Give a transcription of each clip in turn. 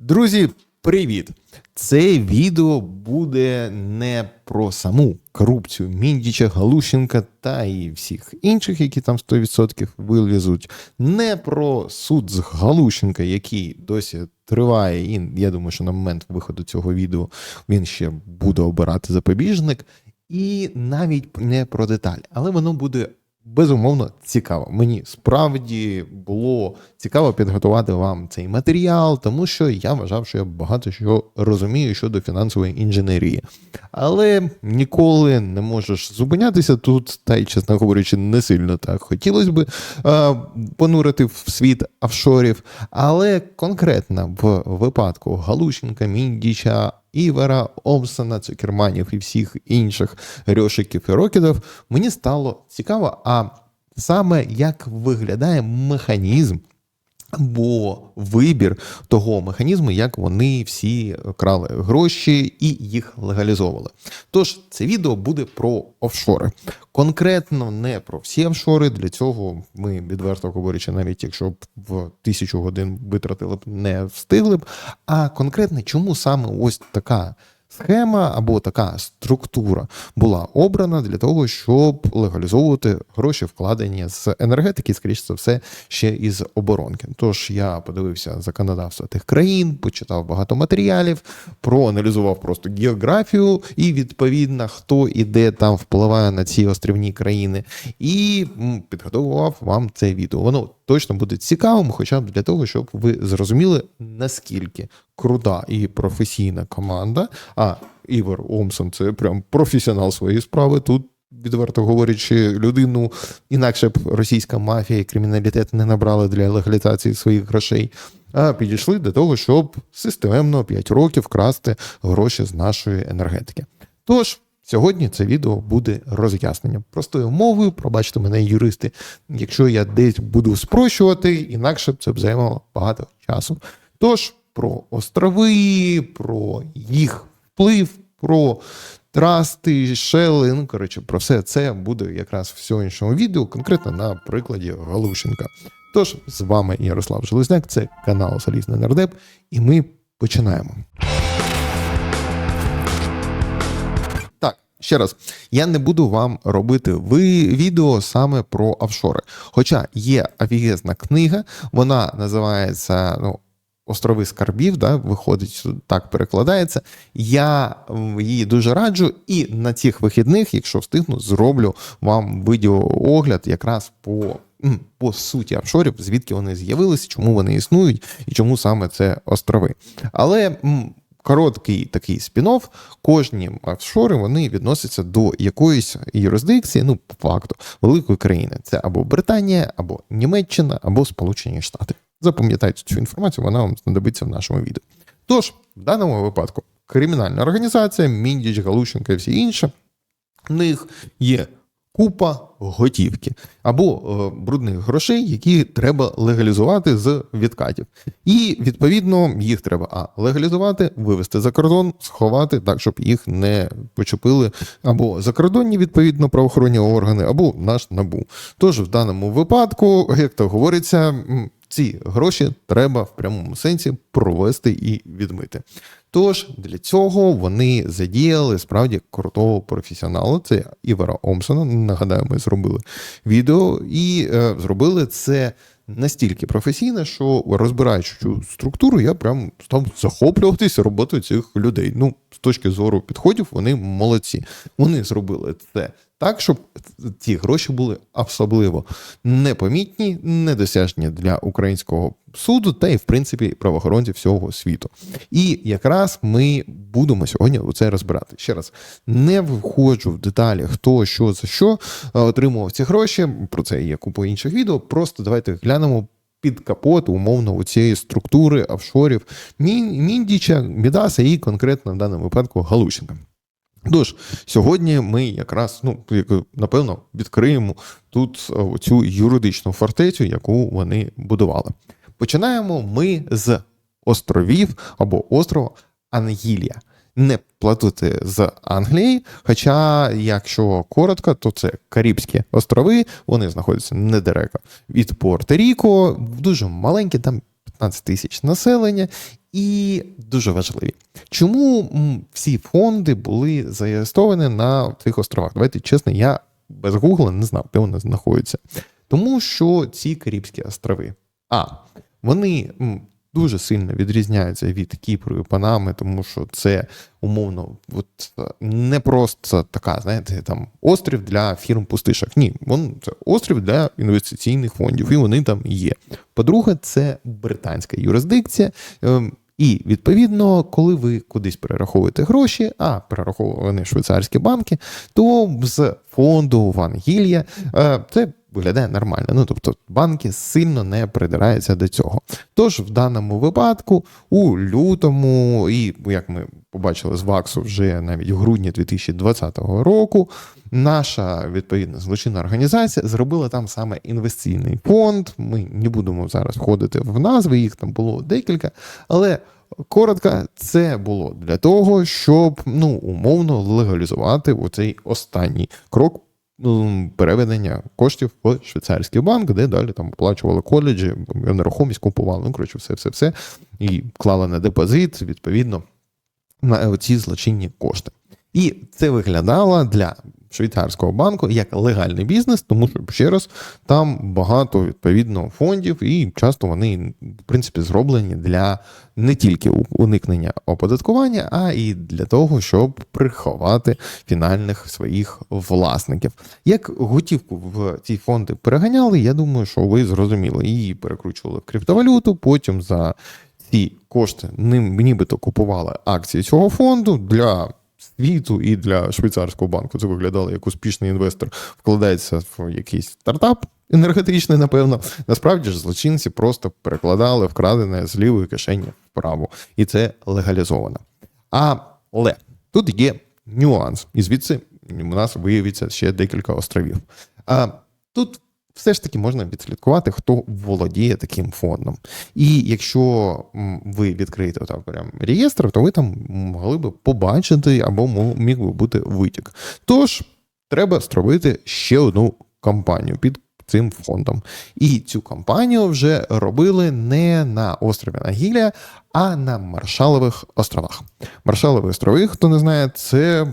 Друзі, привіт! Це відео буде не про саму корупцію. Міндіча, Галущенка та і всіх інших, які там 100% вилізуть, не про суд з Галущенка, який досі триває, і я думаю, що на момент виходу цього відео він ще буде обирати запобіжник, і навіть не про деталь, але воно буде безумовно цікаво. Мені справді було цікаво підготувати вам цей матеріал, тому що я вважав, що я багато що розумію щодо фінансової інженерії. Але ніколи не можеш зупинятися тут, та й, чесно говорячи, не сильно так хотілося би е, понурити в світ офшорів. Але конкретно в випадку Галущенка, Міндіча, Івера, Омсона, Цукерманів і всіх інших Рьошиків і Рокідів, мені стало цікаво, а саме як виглядає механізм або вибір того механізму, як вони всі крали гроші і їх легалізовували. Тож це відео буде про офшори. Конкретно не про всі офшори. Для цього ми, відверто говорячи, навіть якщо б в тисячу годин витратили б, не встигли б. А конкретно, чому саме ось така. Схема або така структура була обрана для того, щоб легалізовувати гроші, вкладені з енергетики, скоріш за все, ще із оборонки. Тож я подивився законодавство тих країн, почитав багато матеріалів, проаналізував просто географію і відповідно хто і де там впливає на ці острівні країни, і підготував вам це відео. Воно точно буде цікавим, хоча б для того, щоб ви зрозуміли наскільки крута і професійна команда. А Івер Омсон це прям професіонал своєї справи. Тут, відверто говорячи, людину інакше б російська мафія і криміналітет не набрали для легалізації своїх грошей. А підійшли до того, щоб системно 5 років красти гроші з нашої енергетики. Тож. Сьогодні це відео буде роз'ясненням. Простою мовою, пробачте мене, юристи, якщо я десь буду спрощувати, інакше б це б займало багато часу. Тож про острови, про їх вплив, про трасти, шели, ну коротше, про все це буде якраз в сьогоднішньому відео, конкретно на прикладі Галущенка. Тож з вами Ярослав Железняк, це канал Залізний Нардеп, і ми починаємо. Ще раз, я не буду вам робити ви відео саме про офшори. Хоча є офігезна книга, вона називається ну, Острови скарбів, да, виходить, так перекладається. Я її дуже раджу, і на цих вихідних, якщо встигну, зроблю вам відеоогляд якраз по. По суті, офшорів, звідки вони з'явилися, чому вони існують і чому саме це острови. Але короткий такий спін-офф, кожні офшори вони відносяться до якоїсь юрисдикції, ну, по факту, великої країни. Це або Британія, або Німеччина, або Сполучені Штати. Запам'ятайте цю інформацію, вона вам знадобиться в нашому відео. Тож, в даному випадку, кримінальна організація, Міндіч, Галущенка і всі інші, в них є купа готівки або е, брудних грошей, які треба легалізувати з відкатів. І відповідно їх треба а легалізувати, вивести за кордон, сховати так, щоб їх не почепили або закордонні відповідно правоохоронні органи, або наш набу. Тож в даному випадку, як то говориться, ці гроші треба в прямому сенсі провести і відмити. Тож для цього вони задіяли справді крутого професіоналу. Це Івара Омсона. Нагадаю, ми зробили відео і е, зробили це настільки професійно, що розбираючи цю структуру, я прям став захоплюватися роботою цих людей. Ну, з точки зору підходів, вони молодці. Вони зробили це так, щоб ці гроші були особливо непомітні, недосяжні для українського суду та й, в принципі, правоохоронців всього світу. І якраз ми будемо сьогодні це розбирати. Ще раз не входжу в деталі, хто що за що е, отримував ці гроші. Про це є купа інших відео. Просто давайте глянемо. Під капот, умовно, у цієї структури офшорів Міндіча, Мідаса і конкретно в даному випадку Галущенка. Тож, сьогодні ми якраз, ну, напевно, відкриємо тут е, цю юридичну фортецю, яку вони будували. Починаємо ми з островів або острова Ангілія. Не платити з Англії, хоча, якщо коротко, то це Карибські острови, вони знаходяться недалеко від Порто-Ріко, дуже маленькі, там 15 тисяч населення, і дуже важливі. Чому всі фонди були зареєстровані на цих островах? Давайте чесно, я без гугла не знав, де вони знаходяться. Тому що ці Карибські острови, а вони дуже сильно відрізняються від Кіпру і Панами, тому що це умовно, от не просто така, знаєте, там острів для фірм пустишок. Ні, він це острів для інвестиційних фондів, і вони там є. По-друге, це британська юрисдикція. ем, І відповідно, коли ви кудись перераховуєте гроші, а перераховувані швейцарські банки, то з фонду Ван Гілья е, це виглядає нормально. Ну тобто банки сильно не придираються до цього. Тож в даному випадку, у лютому, і як ми побачили з ВАКСу вже навіть в грудні 2020 року, наша відповідна злочинна організація зробила там саме інвестиційний фонд. Ми не будемо зараз входити в назви, їх там було декілька, але. Коротко, це було для того, щоб ну умовно легалізувати оцей останній крок переведення коштів в швейцарський банк, де далі там оплачували коледжі, нерухомість купували. Ну коротше, все, все, все і клали на депозит, відповідно, на ці злочинні кошти. І це виглядало для швейцарського банку як легальний бізнес, тому що ще раз там багато відповідно фондів, і часто вони в принципі зроблені для не тільки уникнення оподаткування, а і для того, щоб приховати фінальних своїх власників. Як готівку в ці фонди переганяли, я думаю, що ви зрозуміли. Її перекручували в криптовалюту, потім за ці кошти ним нібито купували акції цього фонду для світу і для швейцарського банку. Це виглядало як успішний інвестор вкладається в якийсь стартап. Енергетичний, напевно, насправді ж злочинці просто перекладали вкрадене з лівої кишені вправо, і це легалізовано. Але тут є нюанс, і звідси у нас виявиться ще декілька островів. А тут все ж таки можна відслідкувати, хто володіє таким фондом. І якщо ви відкриєте отак прям реєстр, то ви там могли би побачити або міг би бути витік. Тож треба стробити ще одну кампанію під цим фондом. І цю кампанію вже робили не на острові Нагілля, а на Маршалових островах. Маршалові острови, хто не знає, це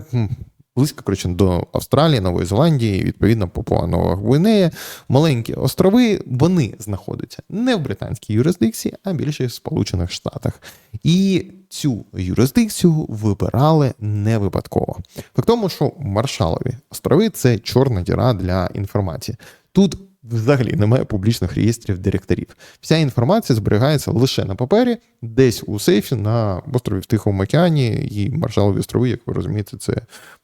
близько коротше, до Австралії, Нової Зеландії, відповідно, Папуа Нова Гвинея. Маленькі острови, вони знаходяться не в британській юрисдикції, а більше в Сполучених Штатах. І цю юрисдикцію вибирали не випадково. В тому, що Маршалові острови це чорна діра для інформації. Тут взагалі немає публічних реєстрів директорів. Вся інформація зберігається лише на папері, десь у сейфі на острові в Тихому океані і Маршалові острови, як ви розумієте, це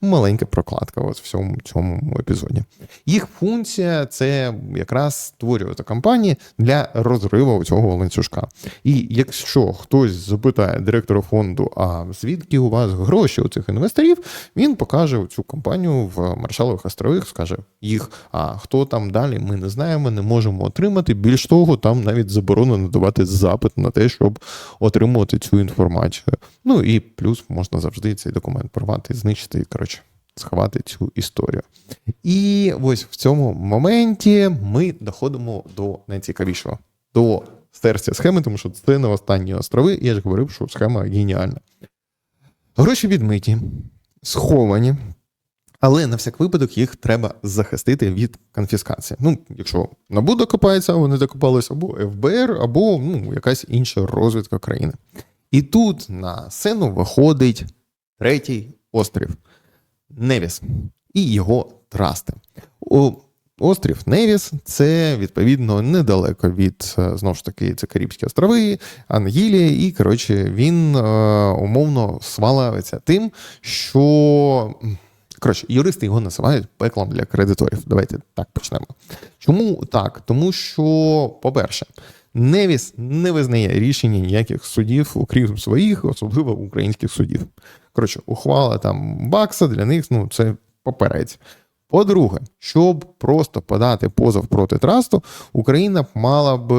маленька прокладка в цьому цьому епізоді. Їх функція це якраз створювати кампанії для розриву цього ланцюжка. І якщо хтось запитає директора фонду, а звідки у вас гроші у цих інвесторів, він покаже цю кампанію в Маршалових островах, скаже їх, а хто там далі, ми не знаємо, не можемо отримати. Більш того, там навіть заборонено давати запит на те, щоб отримувати цю інформацію. Ну і плюс можна завжди цей документ порвати, знищити і коротше. Сховати цю історію. І ось в цьому моменті ми доходимо до найцікавішого, до серця схеми, тому що це не останні острови. Я ж говорив, що схема геніальна. Гроші відмиті, сховані, але на всяк випадок їх треба захистити від конфіскації. Ну, якщо НАБУ докопається, вони докопались або ФБР, або ну, якась інша розвідка країни. І тут на сцену виходить третій острів Невіс і його трасти. О, Острів Невіс це відповідно недалеко від е, знову ж таки це Карибські острови, Ангілія, і коротше він е, умовно свалюється тим, що коротше, юристи його називають пеклом для кредиторів. Давайте так почнемо. Чому так? Тому що, по-перше, Невіс не визнає рішення ніяких судів, окрім своїх, особливо українських судів. Коротше, ухвала там Бакса для них ну, це поперець. По-друге, щоб просто подати позов проти трасту, Україна мала б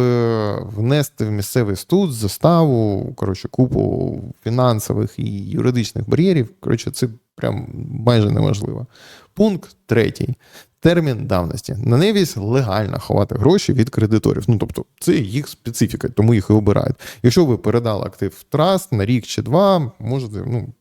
внести в місцевий суд заставу, коротше, купу фінансових і юридичних бар'єрів. Коротше, це прям майже неможливо. Пункт третій. термін давності. На невість легально ховати гроші від кредиторів. Ну тобто, це їх специфіка, тому їх і обирають. Якщо ви передали актив в траст на рік чи два, можете ну,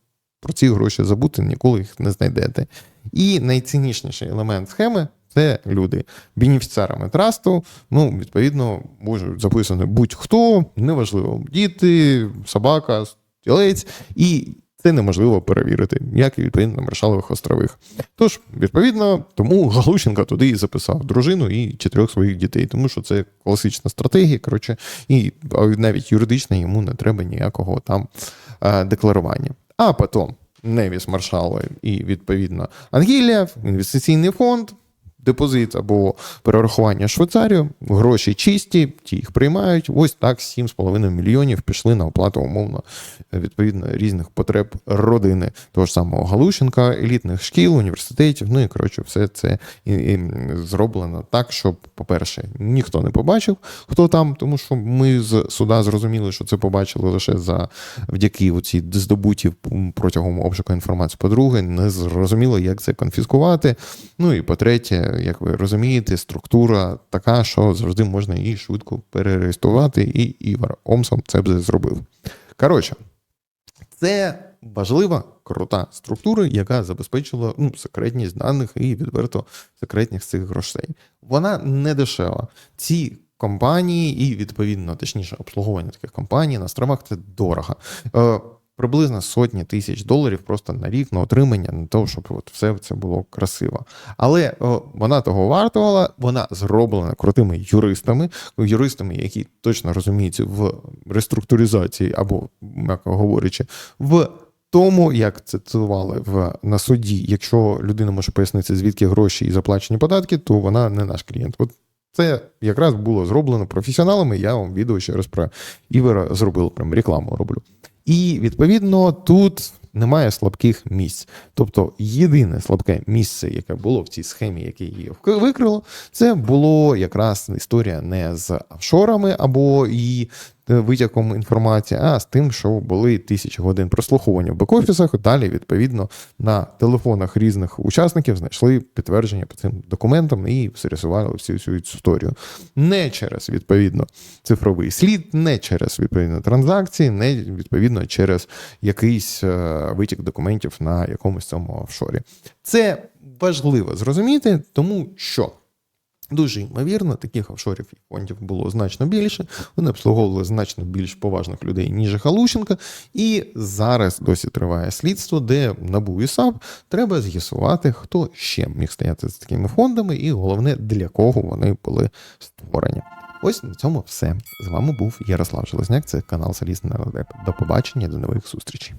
про ці гроші забути, ніколи їх не знайдете. І найцінніший елемент схеми це люди. Бенефіціарами трасту, ну, відповідно, можуть записати будь-хто, неважливо, діти, собака, стілець, і це неможливо перевірити, як і відповідно на Маршалових островах. Тож, відповідно, тому Галущенко туди і записав дружину і чотирьох своїх дітей, тому що це класична стратегія. Коротше, і навіть юридично йому не треба ніякого там декларування. А потім Невіс Маршали і відповідно Ангелія, інвестиційний фонд. Депозит або перерахування Швейцарію, гроші чисті, ті їх приймають. Ось так 7,5 мільйонів пішли на оплату умовно відповідно різних потреб родини того ж самого Галущенка, елітних шкіл, університетів. Ну і коротше, все це і, і зроблено так, щоб, по-перше, ніхто не побачив, хто там, тому що ми з суда зрозуміли, що це побачили лише за вдяки оці здобуті протягом обшуку інформації. По-друге, не зрозуміло, як це конфіскувати. Ну і по-третє як ви розумієте, структура така, що завжди можна її швидко перереєструвати, і Івар Омсом це б зробив. Коротше, це важлива, крута структура, яка забезпечила ну, секретність даних і відверто секретність цих грошей. Вона не дешева. Ці компанії, і, відповідно, точніше, обслуговування таких компаній на островах це дорого. Приблизно сотні тисяч доларів просто на рік на отримання, на того, щоб от все це було красиво. Але о, вона того вартувала, вона зроблена крутими юристами, юристами, які точно розуміються в реструктуризації, або, як говорячи, в. Тому, як цитували в на суді, якщо людина може пояснити, звідки гроші і заплачені податки, то вона не наш клієнт. От це якраз було зроблено професіоналами. Я вам відео ще раз про Івера зробив, прям рекламу роблю. І відповідно тут немає слабких місць. Тобто єдине слабке місце, яке було в цій схемі, яке її викрило, це було якраз історія не з офшорами або і витягом інформації, а з тим, що були тисячі годин прослуховування в бек-офісах. Далі, відповідно, на телефонах різних учасників знайшли підтвердження по цим документам і зрисували всю цю історію. Не через відповідно цифровий слід, не через відповідно транзакції, не відповідно через якийсь витік документів на якомусь цьому офшорі. Це важливо зрозуміти, тому що. Дуже ймовірно, таких офшорів і фондів було значно більше. Вони обслуговували значно більш поважних людей, ніж Галущенка. І зараз досі триває слідство, де НАБУ і САП треба з'ясувати, хто ще міг стояти з такими фондами, і головне, для кого вони були створені. Ось на цьому все. З вами був Ярослав Железняк. Це канал Залізний Нардеп. До побачення, до нових зустрічей.